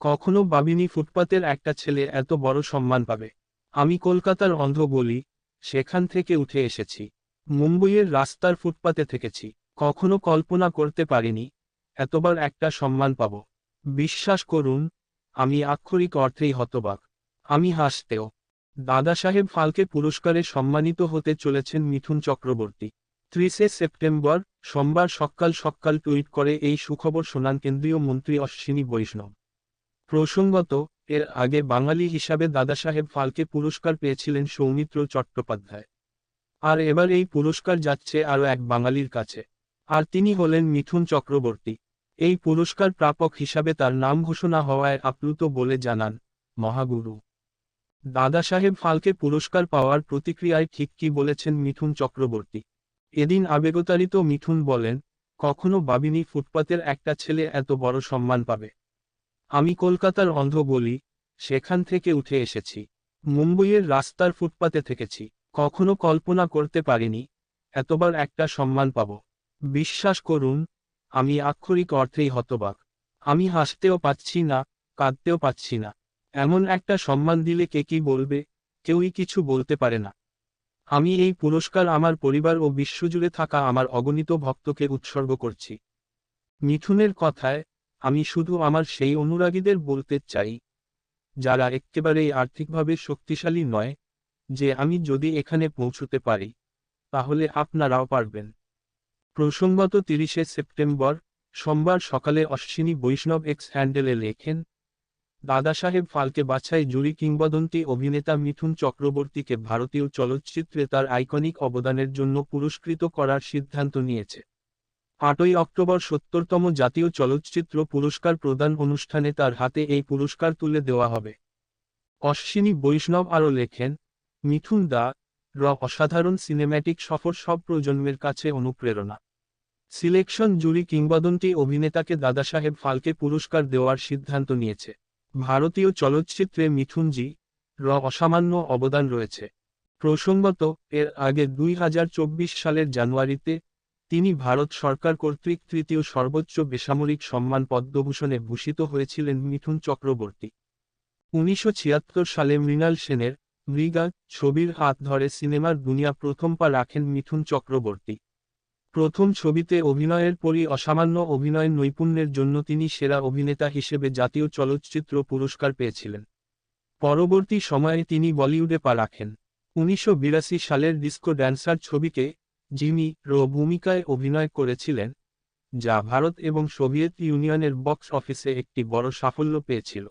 কখনো ভাবিনি ফুটপাতের একটা ছেলে এত বড় সম্মান পাবে। আমি কলকাতার অন্ধ বলি, সেখান থেকে উঠে এসেছি। মুম্বইয়ের রাস্তার ফুটপাতে থেকেছি। কখনো কল্পনা করতে পারিনি, এতবার একটা সম্মান পাব। বিশ্বাস করুন, আমি আক্ষরিক অর্থেই হতবাক। আমি হাসতেও। দাদা সাহেব ফালকে পুরস্কারে সম্মানিত হতে চলেছেন মিথুন চক্রবর্তী। ত্রিশে সেপ্টেম্বর, সোমবার সকাল সকাল টুইট করে এই সুখবর শোনান কেন্দ্রীয় মন্ত্রী অশ্বিনী বৈষ্ণব। প্রসঙ্গত, এর আগে বাঙালি হিসাবে দাদাসাহেব ফালকে পুরস্কার পেয়েছিলেন সৌমিত্র চট্টোপাধ্যায়। আর এবার এই পুরস্কার যাচ্ছে আরও এক বাঙালির কাছে। আর তিনি হলেন মিথুন চক্রবর্তী। এই পুরস্কার প্রাপক হিসাবে তার নাম ঘোষণা হওয়ায় আপ্লুত বলে জানান মহাগুরু। দাদাসাহেব ফালকে পুরস্কার পাওয়ার প্রতিক্রিয়ায় ঠিক কি বলেছেন মিথুন চক্রবর্তী? এদিন আবেগতাড়িত মিথুন বলেন, কখনো ভাবিনি ফুটপাতের একটা ছেলে এত বড় সম্মান পাবে। আমি কলকাতার অন্ধ বলি সেখান থেকে উঠে এসেছি। মুম্বইয়ের রাস্তার ফুটপাতে থেকেছি। কখনো কল্পনা করতে পারিনি, এতবার একটা সম্মান পাব। বিশ্বাস করুন, আমি আক্ষরিক অর্থেই হতবাক। আমি হাসতেও পাচ্ছি না, কাঁদতেও পাচ্ছি না। এমন একটা সম্মান দিলে কে কি বলবে, কেউই কিছু বলতে পারে না। আমি এই পুরস্কার আমার পরিবার ও বিশ্বজুড়ে থাকা আমার অগণিত ভক্তকে উৎসর্গ করছি। মিথুনের কথায় আমি শুধু আমার সেই অনুরাগীদের বলতে চাই, যারা একেবারেই আর্থিকভাবে শক্তিশালী নয়, যে আমি যদি এখানে পৌঁছতে পারি, তাহলে আপনারাও পারবেন। প্রসঙ্গত তিরিশে সেপ্টেম্বর, সোমবার সকালে অশ্বিনী বৈষ্ণব এক্স হ্যান্ডেলে লেখেন দাদাসাহেব ফালকে বাছাই জুরি কিংবদন্তি অভিনেতা মিথুন চক্রবর্তীকে ভারতীয় চলচ্চিত্রে তার আইকনিক অবদানের জন্য পুরস্কৃত করার সিদ্ধান্ত নিয়েছে। আটই অক্টোবর সত্তরতম জাতীয় চলচ্চিত্র পুরস্কার প্রদান অনুষ্ঠানে তার হাতে এই পুরস্কার তুলে দেওয়া হবে। অশ্বিনী বৈষ্ণব আরও লেখেন, মিথুন দা, র অসাধারণ সিনেম্যাটিক সফর সব প্রজন্মের কাছে অনুপ্রেরণা। সিলেকশন জুরি কিংবদন্তি অভিনেতাকে দাদাসাহেব ফালকে পুরস্কার দেওয়ার সিদ্ধান্ত নিয়েছে। ভারতীয় চলচ্চিত্রে মিথুনজি, র অসামান্য অবদান রয়েছে। প্রসঙ্গত, এর আগে দুই হাজার চব্বিশ সালের জানুয়ারিতে তিনি ভারত সরকার কর্তৃক তৃতীয় সর্বোচ্চ বেসামরিক সম্মান পদ্মভূষণে ভূষিত হয়েছিলেন মিথুন চক্রবর্তী। উনিশশো ছিয়াত্তর সালে মৃণাল সেনের মৃগা ছবির হাত ধরে সিনেমার দুনিয়া প্রথম পা রাখেন মিথুন চক্রবর্তী। প্রথম ছবিতে অভিনয়ের পরই অসামান্য অভিনয় নৈপুণ্যের জন্য তিনি সেরা অভিনেতা হিসেবে জাতীয় চলচ্চিত্র পুরস্কার পেয়েছিলেন। পরবর্তী সময়ে তিনি বলিউডে পা রাখেন। উনিশশো বিরাশি সালের ডিস্কো ড্যান্সার ছবিকে জিমি রো ভূমিকায় অভিনয় করেছিলেন, যা ভারত এবং সোভিয়েত ইউনিয়নের বক্স অফিসে একটি বড় সাফল্য পেয়েছিল।